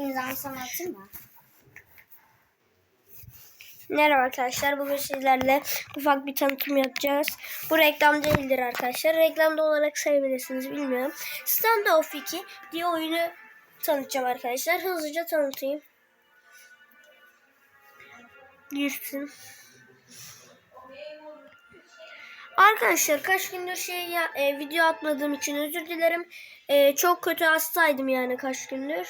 imzamı sana atayım mı? Merhaba arkadaşlar. Bugün sizlerle ufak bir tanıtım yapacağız. Bu reklam değildir arkadaşlar. Reklamda olarak sayabilirsiniz bilmiyorum. Standoff 2 diye oyunu tanıtacağım arkadaşlar. Hızlıca tanıtayım. Girsin. Arkadaşlar kaç gündür şey ya, e, video atmadığım için özür dilerim. E, çok kötü hastaydım yani kaç gündür.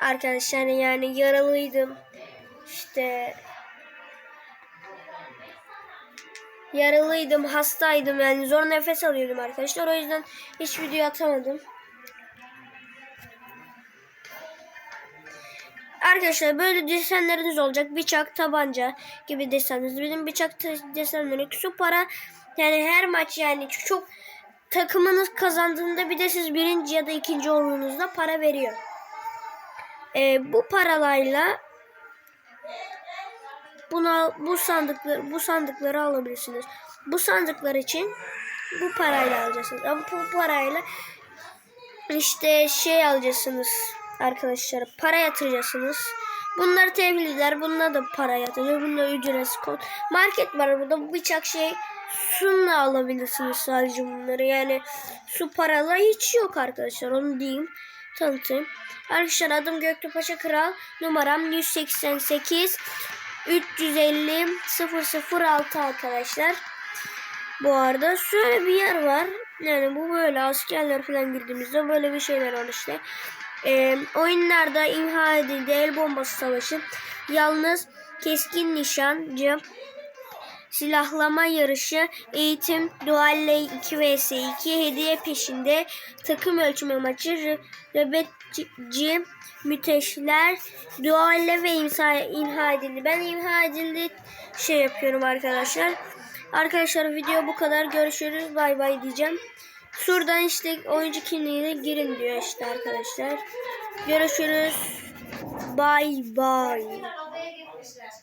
Arkadaşlar yani yaralıydım. İşte yaralıydım, hastaydım yani zor nefes alıyordum arkadaşlar. O yüzden hiç video atamadım. Arkadaşlar böyle desenleriniz olacak. Bıçak, tabanca gibi desenleriniz. Benim bıçak desenleri su para yani her maç yani çok takımınız kazandığında bir de siz birinci ya da ikinci olduğunuzda para veriyor. Ee, bu paralarla buna bu sandıkları bu sandıkları alabilirsiniz. Bu sandıklar için bu parayla alacaksınız. Ama bu parayla işte şey alacaksınız arkadaşlar. Para yatıracaksınız. Bunlar tebliğler. Bunlar da para yatırıyor. Bunlar ücretsiz kod. Market var burada. Bıçak şey sunla alabilirsiniz sadece bunları. Yani su paralar hiç yok arkadaşlar. Onu diyeyim. Tanıtayım. Arkadaşlar adım Göktuğ Paşa Kral. Numaram 188 350 006 arkadaşlar. Bu arada şöyle bir yer var. Yani bu böyle askerler falan girdiğimizde böyle bir şeyler var işte. Ee, oyunlarda imha edildi el bombası savaşı. Yalnız keskin nişancı silahlama yarışı, eğitim, dualle 2 vs 2, hediye peşinde, takım ölçme maçı, rö- röbetçi, müteşler, dualle ve imza, imha edildi. Ben imha edildi şey yapıyorum arkadaşlar. Arkadaşlar video bu kadar. Görüşürüz. Bay bay diyeceğim. Şuradan işte oyuncu kimliğine girin diyor işte arkadaşlar. Görüşürüz. Bay bay.